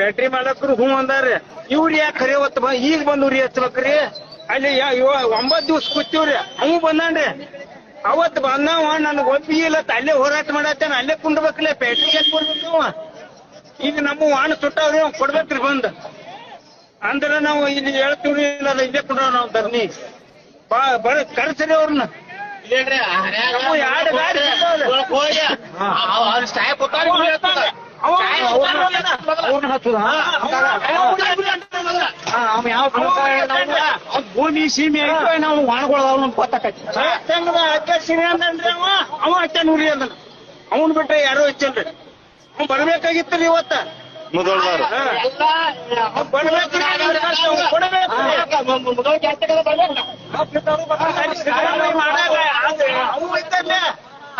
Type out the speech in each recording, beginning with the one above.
Factory ಮಾಲಕರು ಹ್ಞೂ ಅಂದಾರ್ರಿ ಇವ್ರು ಯಾಕೆ ಖರೆ ಹೊತ್ತು ಬಾ ಈಗ ಬಂದು ಉರಿ ಹಚ್ಬೇಕ್ರಿ ಅಲ್ಲಿ ಯಾ- ದಿವಸ ಒಂಬತ್ ದಿವ್ಸ ಕೂತೀವ್ರಿ. ಅವ್ ಬಂದಾನ್ರಿ. ಅವತ್ ಬಂದವ ನನಗ್ ಒಪ್ಪಿಗಿಲ್ಲ ಅಲ್ಲೇ ಹೋರಾಟ ಮಾಡತ್ತೇನ. ಅಲ್ಲೇ ಕುಂಡ್ಬೇಕಲ್ಲ ಫ್ಯಾಕ್ಟ್ರಿಗೆ ಯಾಕೆ ಕೊಡ್ಬೇಕು ಈಗ ನಮ್ಮ ವಾಣ ಸುಟ್ಟವ್ರಿ ಅವ್ನು ಕೊಡ್ಬೇಕ್ರಿ ಬಂದ. ಅಂದ್ರೆ ನಾವು ಇಲ್ಲಿ ಹೇಳ್ತೀವ್ರಿ ಇಲ್ಲ ಇಲ್ಲೇ ಕುಂಡ್ರ ನಾವು ಧರ್ನಿ. ಬಾ ಬರ ಕರ್ಸ್ರಿ ಅವ್ರನ್ನ ಎರಡು ಗಾಡಿ ಸಿಗ್ತಾವ್ರಿ. ಅವ ಅವ್ರನ್ನ ಹಚ್ಚುದ? ಅವ ಯಾವ ಭೂಮಿ ಸೀಮೆ ಐತೆ ನಾವು ವಾಣಗೊಳ್ದವ್ನ ನಮ್ಗೆ ಗೊತ್ತಾಕೈತಿ. ಸಂಘದ ಸೀಮೆ ಅಂದ್ರೆ ಅವ? ಅವ ಹಚ್ಚ ನೂರಿ ಅಂದ ಅವನ್ ಬಿಟ್ರೆ ಯಾರು ಹಚ್ಚಲ್ರಿ ಅವ್ನು ಬರ್ಬೇಕಾಗಿತ್ರಿ ಇವತ್ತ? ಮುದೋಳ್ದಾರು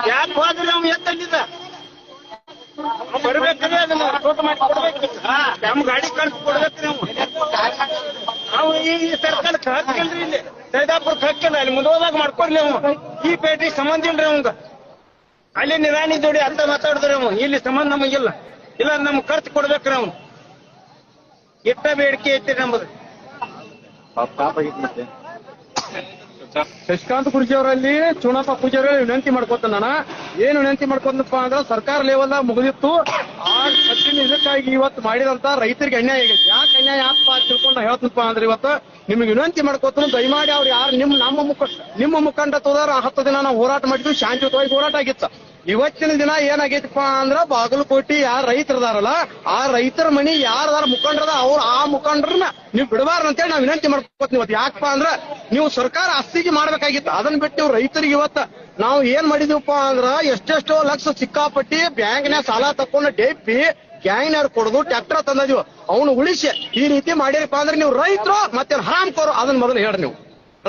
ಯಾಕೆ ಹೋದ್ರಿ ನಾವು ಎತ್ತಲ್ಲಿದ್ದ? ಬರ್ಬೇಕಂದ್ರೆ ಅದನ್ನ. ಮಾಡಿ ನಮ್ ಗಾಡಿ ಕಳ್ಸಿ ಕೊಡ್ಬೇಕ್ರಿ ನಾವು. ಅವ್ ಈ ಸರ್ಕಾರಕ್ಕೆ ಹಕ್ಕಿಲ್ರಿ ಇಲ್ಲಿ. ಸೈದಾಪುರಕ್ಕೆ ಹಕ್ಕಿಲ್ಲ ಅಲ್ಲಿ ಮುಂದೋದಾಗ ಮಾಡ್ಕೊಡ್ಲಿ ನಾವು. ಈ ಪೇಟಿ ಸಂಬಂಧ ಇಲ್ರಿ ಅವಂಗ ಅಲ್ಲಿ ನಿರಾಣಿ ಜೋಡಿ ಅಂತ ಮಾತಾಡಿದ್ರಿ ಅವ ಇಲ್ಲಿ ಸಂಬಂಧ ನಮಗಿಲ್ಲ ಇಲ್ಲ. ನಮ್ಗ್ ಖರ್ಚು ಕೊಡ್ಬೇಕ್ರಿ ಅವ್ನು. ಇಟ್ಟ ಬೇಡಿಕೆ ಐತಿ ನಮ್ಮದು ಶಶಿಕಾಂತ್ ಕುರ್ಜಿ ಅವರಲ್ಲಿ ಚುನಾಪ ಪೂಜಾರಿ ವಿನಂತಿ ಮಾಡ್ಕೊತ ನಾನು ಏನ್ ವಿನಂತಿ ಮಾಡ್ಕೊಂಡಪ್ಪ ಅಂದ್ರೆ ಸರ್ಕಾರ ಲೆವೆಲ್ ಮುಗಿದಿತ್ತು. ಆ ಕಠಿಣ ಇದಕ್ಕಾಗಿ ಇವತ್ತು ಮಾಡಿದಂತ ರೈತರಿಗೆ ಅನ್ಯಾಯ ಆಗೈತಿ ಯಾಕೆ ಅನ್ಯಾಯ ಅಂತ ತಿಳ್ಕೊಂಡು ಹೇಳ್ತಪ್ಪ ಅಂದ್ರೆ ಇವತ್ತು ನಿಮ್ಗೆ ವಿನಂತಿ ಮಾಡ್ಕೋತಾನು, ದಯಮಾಡಿ ಅವ್ರು ಯಾರು ನಿಮ್, ನಮ್ಮ ಮುಖ ನಿಮ್ಮ ಮುಖಂಡ ತೋದಾರ ಹತ್ತು ದಿನ ನಾವು ಹೋರಾಟ ಮಾಡಿದ್ವಿ, ಶಾಂತಿಯುತವಾಗಿ ಹೋರಾಟ ಆಗಿತ್ತು. ಇವತ್ತಿನ ದಿನ ಏನಾಗೈತಪ್ಪ ಅಂದ್ರ ಬಾಗಲಕೋಟಿ ಯಾರ ರೈತರದಾರಲ್ಲ, ಆ ರೈತರ ಮನಿ ಯಾರದಾರ ಮುಖಂಡರದ ಅವ್ರು ಆ ಮುಖಂಡರನ್ನ ನೀವು ಬಿಡಬಾರ್ದಂತೇಳಿ ನಾವು ವಿನಂತಿ ಮಾಡ್ಕೋತೀವಿ ಇವತ್ತು. ಯಾಕಪ್ಪ ಅಂದ್ರ ನೀವು ಸರ್ಕಾರ ಅಸ್ತಿಗೆ ಮಾಡ್ಬೇಕಾಗಿತ್ತು. ಅದನ್ನ ಬಿಟ್ಟು ರೈತರಿಗೆ ಇವತ್ತ ನಾವು ಏನ್ ಮಾಡಿದೀವಪ್ಪ ಅಂದ್ರ ಎಷ್ಟೆಷ್ಟೋ ಲಕ್ಷ ಸಿಕ್ಕಾಪಟ್ಟಿ ಬ್ಯಾಂಕ್ನ್ಯಾಗ ಸಾಲ ತಕೊಂಡು ಡೆಪ್ಪಿ ಗ್ಯಾಂಗ್ನವ್ರು ಕೊಡೋದು, ಟ್ರ್ಯಾಕ್ಟರ್ ತಂದಿದೀವಿ. ಅವನು ಉಳಿಸಿ ಈ ರೀತಿ ಮಾಡಿರಪ್ಪ ಅಂದ್ರೆ ನೀವು ರೈತರು ಮತ್ತೆ ಹರಾಮ್ ಕೋರು ಅದನ್ನ ಮೊದಲು ಹೇಳ್ರಿ ನೀವು.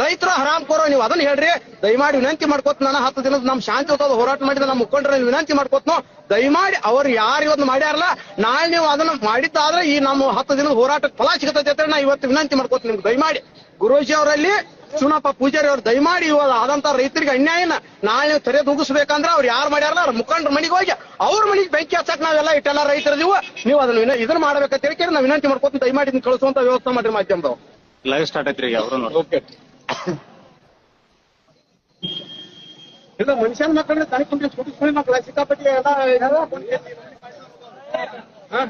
ರೈತರು ಹರಾಮ್ ಕೋರೋ ನೀವು ಅದನ್ನ ಹೇಳ್ರಿ. ದಯಮಾಡಿ ವಿನಂತಿ ಮಾಡ್ಕೋತ ನಾನು ಹತ್ತು ದಿನದ ನಮ್ ಶಾಂತಿಯುತವಾದ ಹೋರಾಟ ಮಾಡಿದ ನಮ್ಮ ಮುಖಂಡರ ವಿನಂತಿ ಮಾಡ್ಕೋತ್ನೋ ದಯಮಾಡಿ ಅವ್ರು ಯಾರು ಇವತ್ತು ಮಾಡ್ಯಾರಲ್ಲ, ನಾಳೆ ನೀವು ಅದನ್ನ ಮಾಡಿದ್ದಾದ್ರೆ ಈ ನಮ್ಮ ಹತ್ತು ದಿನದ ಹೋರಾಟಕ್ಕೆ ಫಲ ಸಿಗತೈತೆ ಅಂತ ನಾ ಇವತ್ತು ವಿನಂತಿ ಮಾಡ್ಕೋತ ನಿಮ್ಗೆ. ದಯಮಾಡಿ. ಗುರೂಜಿ ಅವರಲ್ಲಿ ಚುನಪ್ಪ ಪೂಜಾರಿ ಅವ್ರು ದಯಮಾಡಿ ಇವಾಗ ಆದಂತ ರೈತರಿಗೆ ಅನ್ಯಾಯನ ನಾಳೆ ನೀವು ತೆರೆ ದುಗಿಸ್ಬೇಕಂದ್ರೆ ಅವ್ರು ಯಾರು ಮಾಡ್ಯಾರಲ್ಲ ಅವ್ರ ಮುಖಂಡ್ರ ಮನೆಗೆ ಹೋಗಿ ಅವ್ರ ಮನೆಗೆ ಬೆಂಕಿ ಹಚ್ಚಕ್ ನಾವೆಲ್ಲ ಇಟ್ಟೆಲ್ಲ ರೈತರ ನೀವು ಅದನ್ನ ವಿನ- ಇದನ್ನ ಮಾಡ್ಬೇಕಂತ ಹೇಳಿ ನಾವು ವಿನಂತಿ ಮಾಡ್ಕೋತ ದಯಮಾಡಿ ಕಳಿಸುವಂತ ವ್ಯವಸ್ಥೆ ಮಾಡ್ರಿ ಮಾಧ್ಯಮದವ್ ಲೈವ್ ಸ್ಟಾರ್ಟ್ ಐತ್ರಿ ಅವರು ನೋಡಿ ಓಕೆ ಇಲ್ಲ ಮನುಷ್ಯನ ಮಕ್ಕಳನ್ನ ತನಿಖೆ ಸುಡಿ ಸುಳಿ ಮಕ್ಕಳ ಸಿಕ್ಕಾಪಟ್ಟಿ ಎಲ್ಲ ಎಲ್ಲ ಹಾ?